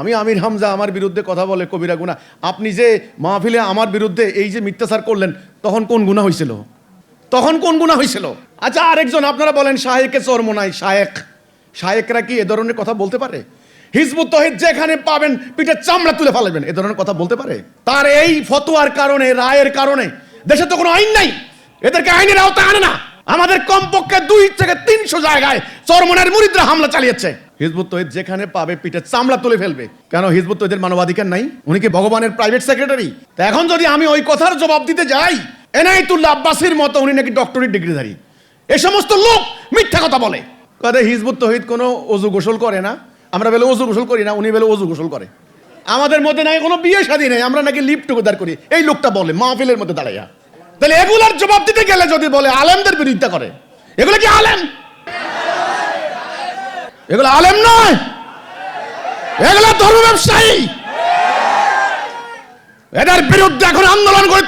আমি আমির হামজা আমার বিরুদ্ধে কথা বলে কবিরা গুণা আপনি যে মাহফিলে আমার বিরুদ্ধে এই যে মিথ্যাচার করলেন, তখন কোন গুণা হয়েছিল তখন কোন গুণা হয়েছিল আচ্ছা আরেকজন, আপনারা বলেন শাহেকে চর্মনাই শায়েক। শায়েকরা কি এ ধরনের কথা বলতে পারে? হিজবুত তহিদ যেখানে পাবেন, পিঠে চামড়া তুলে ফেলাবেন, এ ধরনের কথা বলতে পারে? তার এই ফতোয়ার কারণে, রায়ের কারণে দেশে তো কোনো আইন নাই। এদেরকে আইনের আওতায় আনে না। আমাদের কমপক্ষে দুই থেকে তিনশো জায়গায় চরমনের মুরিদরা হামলা চালিয়েছে। হিজবুত তহিদ যেখানে পাবে পিঠে চামড়া তুলে ফেলবে। কেন? হিজবুত তহিদের মানবাধিকার নাই। উনি কি ভগবানের প্রাইভেট সেক্রেটারি তা এখন যদি আমি ওই কথার জবাব দিতে যাই এনাইতুল্লাহ আব্বাসির মতো উনি নাকি ডক্টরেট ডিগ্রিধারী। এই সমস্ত লোক মিথ্যা কথা বলে। কথা হিজবুত তহিদ কোনো অজু গোসল করে না। আমরা বেলে অজু গোসল করি না, উনি বেলে অজু গোসল করে। আমাদের মধ্যে নাই কোনো বিয়ে শাদী নেই, আমরা নাকি লিপ টুগেদার করি। এই লোকটা বলে, মাহফিলের মধ্যে দাঁড়াইয়া। তাহলে এগুলার জবাব দিতে গেলে যদি বলে, আলেমদের বিরোধিতা করে। এগুলো কি আলেম? এগুলো আলেম নয়। এগুলো ধর্ম ব্যবসায়ী। এদের বিরুদ্ধে এখন আন্দোলন করে